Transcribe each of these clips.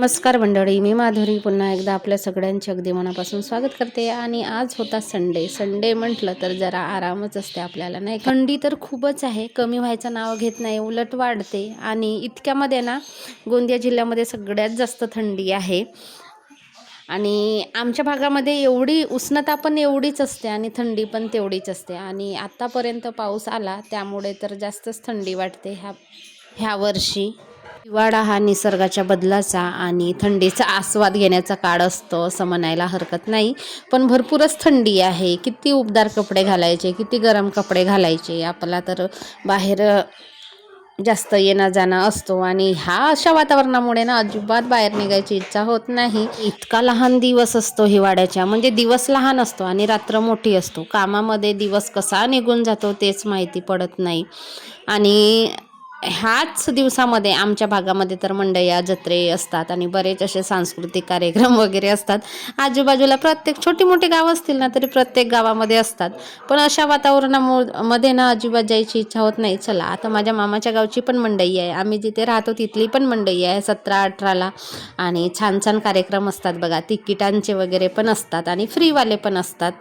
नमस्कार मंडळी मी माधुरी. पुन्हा एकदा आपल्या सगळ्यांचे अगदी मनापासून स्वागत करते. आणि आज होता संडे. संडे म्हटलं तर जरा आरामच असते आपल्याला नाही थंडी तर खूपच आहे. कमी व्हायचं नाव घेत नाही. उलट वाढते. आणि इतक्यामध्ये ना गोंदिया जिल्ह्यामध्ये सगळ्यात जास्त थंडी आहे. आणि आमच्या भागामध्ये एवढी उष्णता पण एवढीच असते आणि थंडी पण तेवढीच असते. आणि आत्तापर्यंत पाऊस आला त्यामुळे तर जास्तच थंडी वाटते ह्या ह्या वर्षी. हिवाळा हा निसर्गाच्या बदलाचा आणि थंडीचा आस्वाद घेण्याचा काळ असतो असं म्हणायला हरकत नाही. पण भरपूरच थंडी आहे. किती उबदार कपडे घालायचे किती गरम कपडे घालायचे आपला तर बाहेर जास्त येणं जाणं असतो. आणि ह्या अशा वातावरणामुळे ना अजिबात बाहेर निघायची इच्छा होत नाही. इतका लहान दिवस असतो हिवाळ्याच्या म्हणजे दिवस लहान असतो आणि रात्र मोठी असतो. कामामध्ये दिवस कसा निघून जातो तेच माहिती पडत नाही. आणि ह्याच दिवसामध्ये आमच्या भागामध्ये तर मंडया जत्रे असतात आणि बरेच असे सांस्कृतिक कार्यक्रम वगैरे असतात. आजूबाजूला प्रत्येक छोटी मोठी गावं असतील ना तरी प्रत्येक गावामध्ये असतात. पण अशा वातावरणामध्ये ना अजिबात जायची इच्छा होत नाही. चला आता माझ्या मामाच्या गावची पण मंडई आहे. आम्ही जिथे राहतो तिथली पण मंडई आहे सतरा अठराला. आणि छान छान कार्यक्रम असतात बघा. तिकिटांचे वगैरे पण असतात आणि फ्रीवाले पण असतात.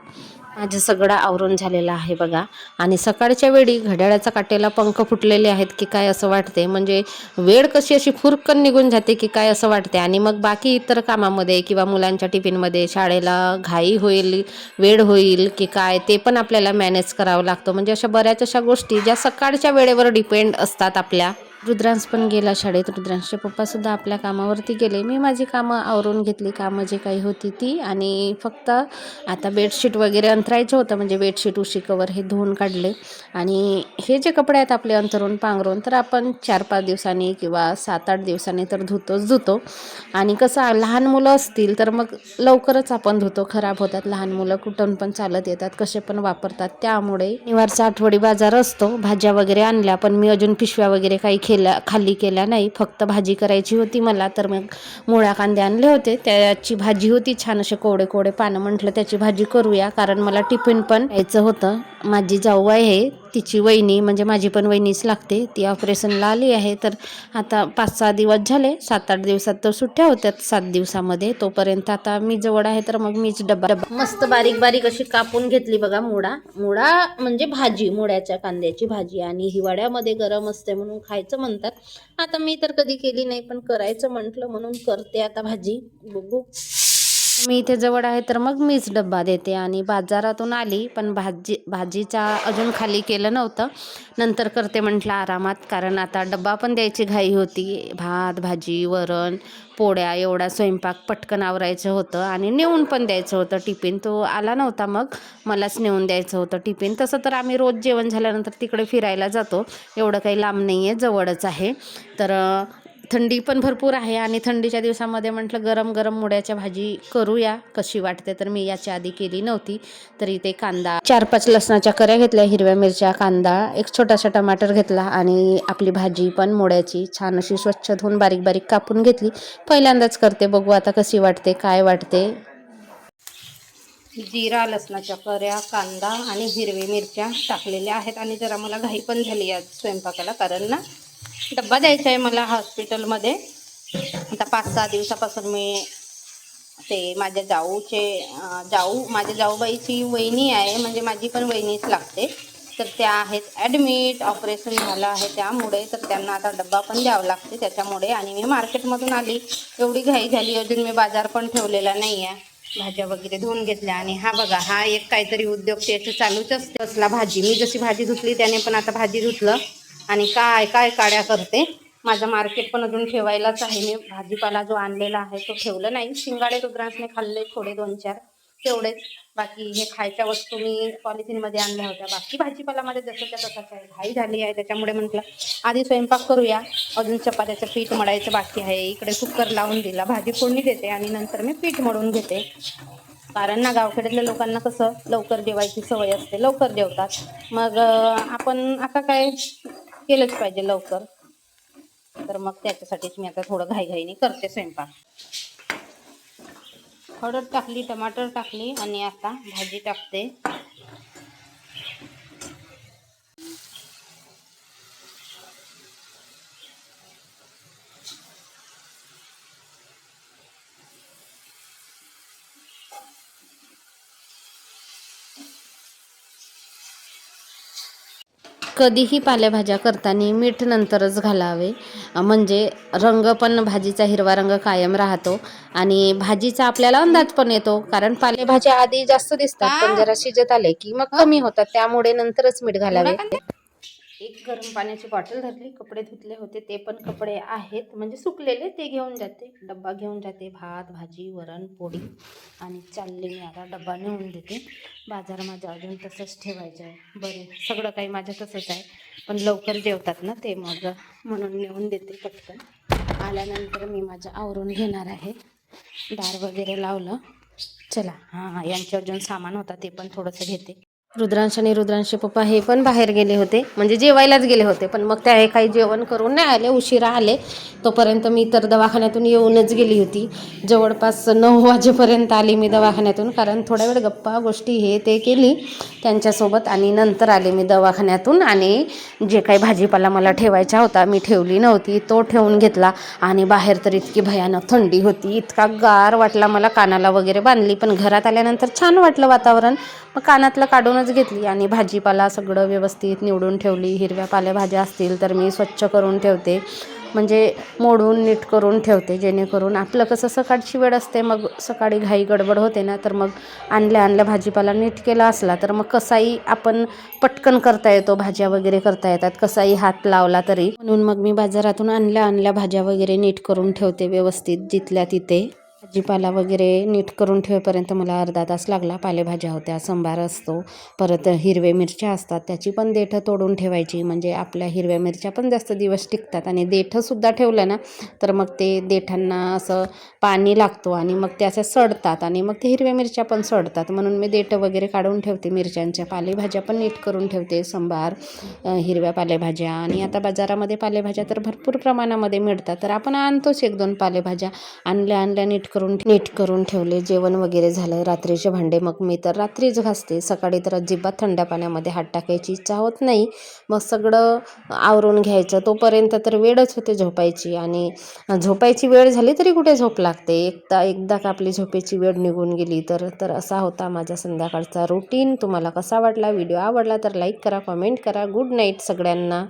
माझं सगळं आवरून झालेलं आहे बघा. आणि सकाळच्या वेळी घड्याळाचा काटेला पंख फुटलेले आहेत की काय असं वाटते म्हणजे वेळ कशी अशी फुरकन निघून जाते की काय असं वाटते आणि मग बाकी इतर कामामध्ये किंवा मुलांच्या टिफिनमध्ये शाळेला घाई होईल वेळ होईल की काय ते पण आपल्याला मॅनेज करावं लागतं. म्हणजे अशा बऱ्याच अशा गोष्टी ज्या सकाळच्या वेळेवर डिपेंड असतात आपल्या. रुद्रांश पण गेला शाळेत. रुद्रांशचे पप्पासुद्धा आपल्या कामावरती गेले. मी माझी कामं आवरून घेतली. कामं जे काही होती ती. आणि फक्त आता बेडशीट वगैरे अंतरायचं होतं. म्हणजे बेडशीट उशी कवर हे धुवून काढले. आणि हे जे कपडे आहेत आपले अंतरून पांघरून तर आपण चार पाच दिवसांनी किंवा सात आठ दिवसांनी तर धुतोच धुतो. आणि कसं लहान मुलं असतील तर मग लवकरच आपण धुतो. खराब होतात. लहान मुलं कुठून पण चालत येतात. कसे पण वापरतात. त्यामुळे निवारचा आठवडी बाजार असतो. भाज्या वगैरे आणल्या पण मी अजून पिशव्या वगैरे काही केल्या खाली केल्या नाही. फक्त भाजी करायची होती मला तर मग मुळ्या कांदे आणले होते. त्याची भाजी होती छान असे कोवडे कोवडे पानं म्हटलं त्याची भाजी करूया. कारण मला टिफिन पण यायचं होतं. माझी जाऊ आहे तिची वहिनी म्हणजे माझी पण वहिनीच लागते. ती ऑपरेशनला आली आहे तर आता पाच सहा दिवस झाले. सात आठ दिवसात तर सुट्ट्या होत्यात सात दिवसामध्ये. तोपर्यंत आता मी जवळ आहे तर मग मीच डबा डबा. मस्त बारीक बारीक अशी कापून घेतली बघा मुडा मुडा म्हणजे भाजी मुड्याच्या कांद्याची भाजी आणि हिवाळ्यामध्ये गरम असते म्हणून खायचं म्हणतात. आता मी तर कधी केली नाही पण करायचं म्हटलं म्हणून करते आता भाजी. बघू. मी इथे जवळ आहे तर मग मीच डब्बा देते. आणि बाजारातून आली पण भाजी भाजीचा अजून खाली केलं नव्हतं. नंतर करते म्हटलं आरामात कारण आता डब्बा पण द्यायची घाई होती. भात भाजी वरण पोळ्या एवढा स्वयंपाक पटकन आवरायचं होतं. आणि नेऊन पण द्यायचं होतं टिफिन. तो आला नव्हता मग. मलाच नेऊन द्यायचं होतं टिफिन. तसं तर आम्ही रोज जेवण झाल्यानंतर तिकडे फिरायला जातो. एवढं काही लांब नाही आहे जवळच आहे. तर थंडी पण भरपूर आहे आणि थंडीच्या दिवसामध्ये म्हटलं गरम गरम मुड्याच्या भाजी करूया. कशी वाटते तर मी याच्या आधी केली नव्हती. तर इथे कांदा चार पाच लसणाच्या कऱ्या घेतल्या हिरव्या मिरच्या कांदा एक छोटासा टमाटर घेतला आणि आपली भाजी पण मुड्याची छान अशी स्वच्छ धुवून बारीक बारीक कापून घेतली. पहिल्यांदाच करते. बघू आता कशी वाटते काय वाटते. जिरा लसणाच्या कऱ्या कांदा आणि हिरवी मिरच्या टाकलेल्या आहेत. आणि जरा मला घाई पण झाली आज स्वयंपाकाला कारण ना डब्बा द्यायचा आहे मला हॉस्पिटलमध्ये. आता पाच सहा दिवसापासून मी ते माझ्या जाऊचे जाऊ माझ्या जाऊबाईची वहिनी आहे म्हणजे माझी पण वहिनीच लागते. तर त्या आहेत ॲडमिट ऑपरेशन झालं आहे त्यामुळे तर त्यांना आता डब्बा पण द्यावा लागते त्याच्यामुळे. आणि मी मार्केटमधून आली एवढी घाई झाली अजून मी बाजार पण ठेवलेला नाही आहे भाज्या वगैरे धुवून घेतल्या आणि हा बघा हा एक काहीतरी उद्योग त्याचं चालूच असते असला भाजी. मी जशी भाजी धुतली त्याने पण आता भाजी धुतलं. आणि काय काय काड्या करते? माझं मार्केट पण अजून ठेवायलाच आहे. मी भाजीपाला जो आणलेला आहे तो ठेवलं नाही. शिंगाडे रुद्रांसने खाल्ले थोडे दोन चार. तेवढेच. बाकी हे खायच्या वस्तू मी पॉलिथिनमध्ये आणल्या होत्या. बाकी भाजीपाला माझ्या जसंच्या तसाच आहे. घाई झाली आहे. त्याच्यामुळे म्हटलं आधी स्वयंपाक करूया. अजून चपात्याचं पीठ मळायचं बाकी आहे. इकडे कुकर लावून दिला. भाजी फोडणी देते आणि नंतर मी पीठ मळून घेते. कारण ना गावखेड्यातल्या लोकांना कसं लवकर जेवायची सवय असते. लवकर जेवतात. मग आपण आता काय केलंच पाहिजे लवकर. तर मग त्याच्यासाठीच मी आता थोडं घाईघाईने करते स्वयंपाक. हळद टाकली टमाटर टाकली आणि आता भाजी टाकते. कधीही पालेभाज्या करताना मीठ नंतरच घालावे. म्हणजे रंग पण भाजीचा हिरवा रंग कायम राहतो आणि भाजीचा आपल्याला अंदाज पण येतो. कारण पालेभाज्या आधी जास्त दिसतात पण जरा शिजत आले की मग कमी होतात. त्यामुळे नंतरच मीठ घालावे. एक गरम पाण्याची बॉटल धरली कपडे धुतले होते ते पण कपडे आहेत म्हणजे सुकलेले ते घेऊन जाते. डब्बा घेऊन जाते भात भाजी वरण पोळी आणि चालले मी आता डब्बा नेऊन देते. बाजार माझ्या अजून तसंच ठेवायचं आहे. बरे सगळं काही माझं तसंच आहे पण लवकर जेवतात ना ते मग म्हणून नेऊन देते पटकन. आल्यानंतर मी माझं आवरून घेणार आहे. दार वगैरे लावलं. चला हां यांचे अजून सामान होता ते पण थोडंसं घेते. रुद्रांश आणि रुद्रांश पप्पा हे पण बाहेर गेले होते. म्हणजे जेवायलाच गेले होते. पण मग त्या काही जेवण करून नाही आले. उशिरा आले. तोपर्यंत मी तर दवाखान्यातून येऊनच गेली होती. जवळपास नऊ वाजेपर्यंत आली मी दवाखान्यातून. कारण थोड्या वेळ गप्पा गोष्टी हे ते केली त्यांच्यासोबत आणि नंतर आले मी दवाखान्यातून. आणि जे काही भाजीपाला मला ठेवायचा होता मी ठेवली नव्हती. तो ठेवून घेतला आणि बाहेर तर इतकी भयानक थंडी होती. इतका गार वाटला मला. कानाला वगैरे बांधली. पण घरात आल्यानंतर छान वाटलं वातावरण. मग कानातलं काढून काढूनच घेतली आणि भाजीपाला सगळं व्यवस्थित निवडून ठेवली. हिरव्या पालेभाज्या असतील तर मी स्वच्छ करून ठेवते. म्हणजे मोडून नीट करून ठेवते. जेणेकरून आपलं कसं सकाळची वेळ असते मग सकाळी घाई गडबड होते ना तर मग आणल्या आणल्या भाजीपाला नीट केला असला तर मग कसाही आपण पटकन करता येतो. भाज्या वगैरे करता येतात. कसाही हात लावला तरी. म्हणून मग मी बाजारातून आणल्या आणल्या भाज्या वगैरे नीट करून ठेवते व्यवस्थित जिथल्या तिथे. भाजीपाला वगैरे नीट करून ठेवेपर्यंत मला अर्धा तास लागला. पालेभाज्या होत्या संभार असतो परत हिरवे मिरच्या असतात त्याची पण देठं तोडून ठेवायची. म्हणजे आपल्या हिरव्या मिरच्या पण जास्त दिवस टिकतात आणि देठंसुद्धा ठेवलं ना तर मग ते देठांना असं पाणी लागतो आणि मग ते असं सडतात आणि मग ते हिरव्या मिरच्या पण सडतात. म्हणून मी देठं वगैरे काढून ठेवते मिरच्यांच्या पालेभाज्या पण नीट करून ठेवते संभार हिरव्या पालेभाज्या. आणि आता बाजारामध्ये पालेभाज्या तर भरपूर प्रमाणामध्ये मिळतात. तर आपण आणतोच एक दोन पालेभाज्या. आणल्या आणल्या नीट करून नीट करून ठेवले. जेवण वगैरे झालं. रात्रीचे भांडे. मग मी तर रात्रीच घासते. सकाळी तर अजिबात थंड पाण्यामध्ये हात टाकायची इच्छा होत नाही. मग सगळं आवरून घ्यायचं. तोपर्यंत तर वेळच होते झोपायची. आणि झोपायची वेळ झाली तरी कुठे झोप लागते? एकदा एकदा का आपली झोपेची वेळ निघून गेली तर तर असा होता माझा संध्याकाळचा रुटीन तुम्हाला कसा वाटला? व्हिडिओ आवडला तर लाईक करा कमेंट करा. गुड नाईट सगळ्यांना.